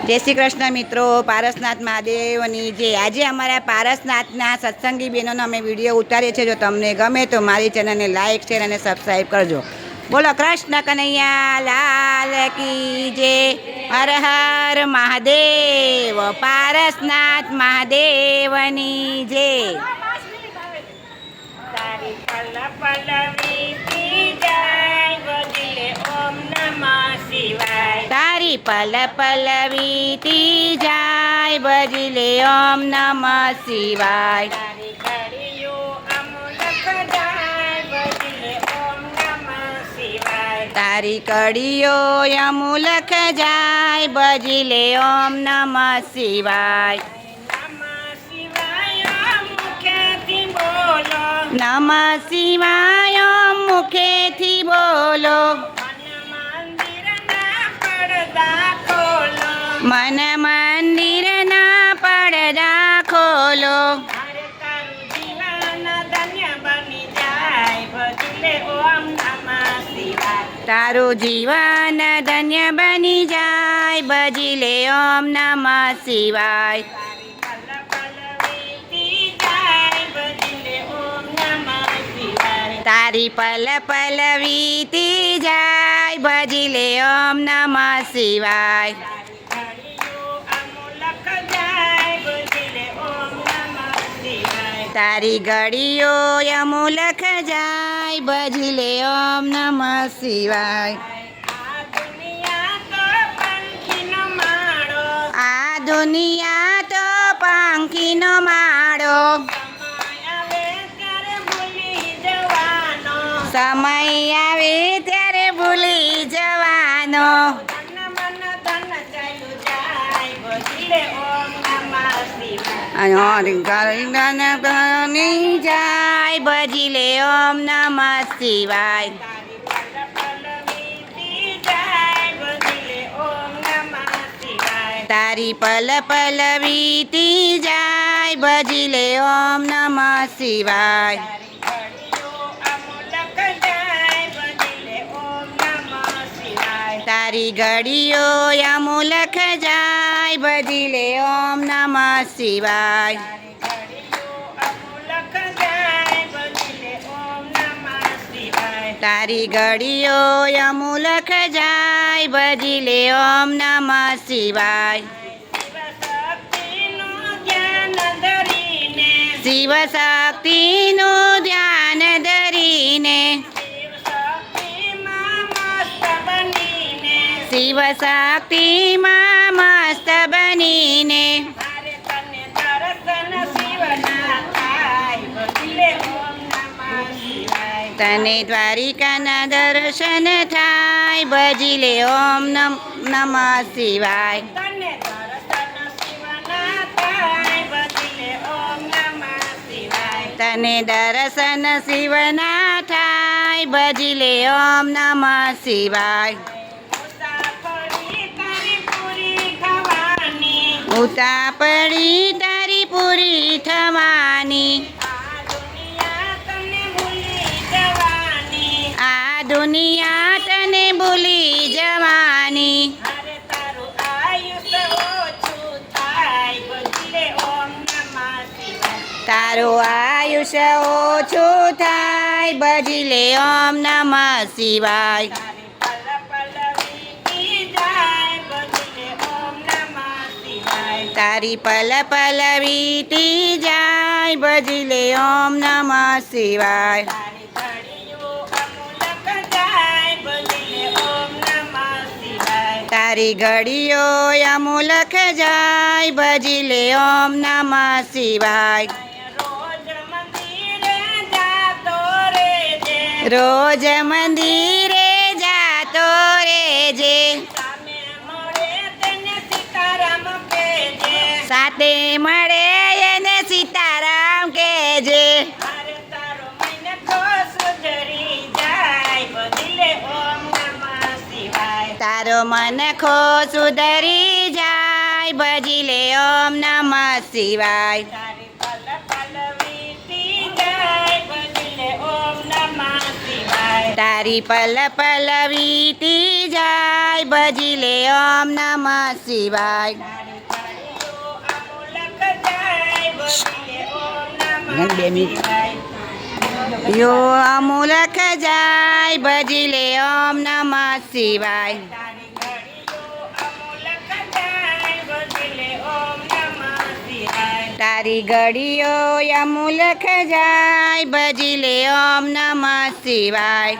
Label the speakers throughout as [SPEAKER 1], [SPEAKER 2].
[SPEAKER 1] જય શ્રી કૃષ્ણ મિત્રો, પારસનાથ મહાદેવની જે આજે અમારા પારસનાથના સત્સંગી બહેનોનો અમે વીડિયો ઉતારીએ છીએ. જો તમને ગમે તો મારી ચેનલને લાઇક શેર અને સબસ્ક્રાઈબ કરજો. બોલો, કૃષ્ણ કનૈયા, લાલ કી જે હર હર મહાદેવ, પારસનાથ મહાદેવની જે
[SPEAKER 2] તારી
[SPEAKER 1] તારી પલ વીતી જાય, બજલે ઓમ નમ શિવાય.
[SPEAKER 2] તારી
[SPEAKER 1] કડીઓ અમુલખ જાય, બજલે ઓમ નમઃ શિવાય.
[SPEAKER 2] નમઃ શિવાય, મુખેથી બોલો. મન મંદિરના પડદા ખોલો. તારું જીવન ધન્ય બની જાય. ભજી ઓમ નમઃ શિવાય.
[SPEAKER 1] તારું જીવન ધન્ય બની જાય. બજલે ઓમ નમ શિવાય. તારી પલ પલ વીતી જાય. બજલે ઓમ નમ શિવાય. તારી ઘડીઓ અમુલખ જાય બજલે ઓમ નમઃ શિવાય. આ દુનિયા તો પાંખીનો માળો હરિકરની ભજી લે ઓમ નમઃ શિવાય. તારી પલ પલ વીતી જાય લે ઓમ નમ શિવાય. તારી ઘડીઓ અમુલખ જાય બધી લે ઓમ નમઃ શિવાય. તારી ઘડીઓ અમુલખ જાય બજલે ઓમ નમઃ શિવાય. શિવ શક્તિનું શક્તિમાં મસ્ત બનીને. તને દ્વારિકાના દર્શન થાય. બજીલે ઓમ નમ નમઃ શિવાય.
[SPEAKER 2] તને દર્શન શિવના થાય. ભજી લે શિવાય.
[SPEAKER 1] તને દર્શન શિવના થાય. બજીલે ઓમ નમ શિવાય.
[SPEAKER 2] થવાની
[SPEAKER 1] ઉતા પડી તારી પૂરી થવાની.
[SPEAKER 2] આ દુનિયા તને ભૂલી જવાની. તારો આયુષ્ય ઓછું થાય
[SPEAKER 1] થાય બજીલે ઓમ નમઃ શિવાય
[SPEAKER 2] તારી પલ પલ વીતી જાય ભજી લે ઓમ નમ શિવાય.
[SPEAKER 1] તારી ઘડીઓ અમુલખ જાય
[SPEAKER 2] જાય બદલે ઓમ નમઃ શિવાય.
[SPEAKER 1] રોજ મંદિરે જાતો રેજે.
[SPEAKER 2] સામે
[SPEAKER 1] સાથે મળે એને સીતારામ કેજે
[SPEAKER 2] જે તારો
[SPEAKER 1] મન ખો સુધરી જાય
[SPEAKER 2] જાય બદલે ઓમ નમ શિવાય.
[SPEAKER 1] તારી પલ પલ વીતી જાય ભજી લે ઓમ નમ શિવાય. યો અમૂલક જાય, ભજી લે ઓમ નમઃ શિવાય. તારી ઘડીઓ અમૂલક જાય, ભજી લે ઓમ નમઃ શિવાય.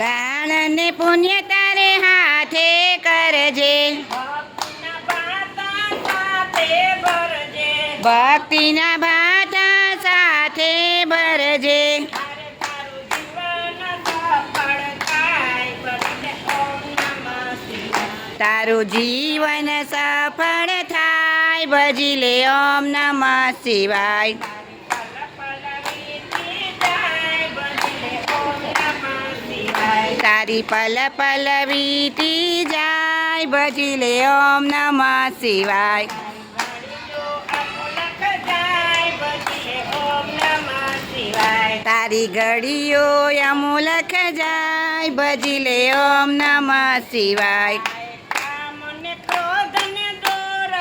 [SPEAKER 1] દાન અને પુણ્ય તારે હાથે કરજે. ભક્તિના ભાતા સાથે ભરજે. તારું જીવન સફળ થાય, ભજી લે ઓમ નમઃ શિવાય. તારી પલ પલ વીતી જાય, ભજી લે ઓમ નમઃ શિવાય. તારી ઘડીઓ અમૂલક જાય ભજી લે ઓમ નમ શિવાય. કામ ને ક્રોધ ને દૂર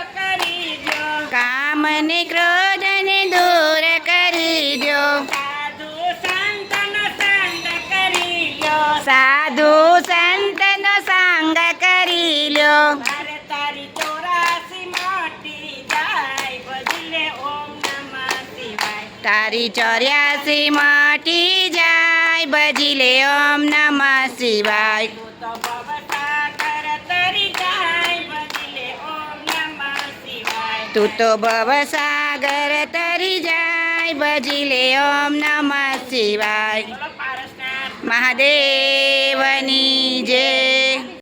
[SPEAKER 1] તારી ચોર્યાસી માટી જાય, બજી લે ઓમ નમઃ શિવાય. તું તો ભવસાગર તરી જાય, બજી લે ઓમ નમઃ શિવાય. મહાદેવની જય.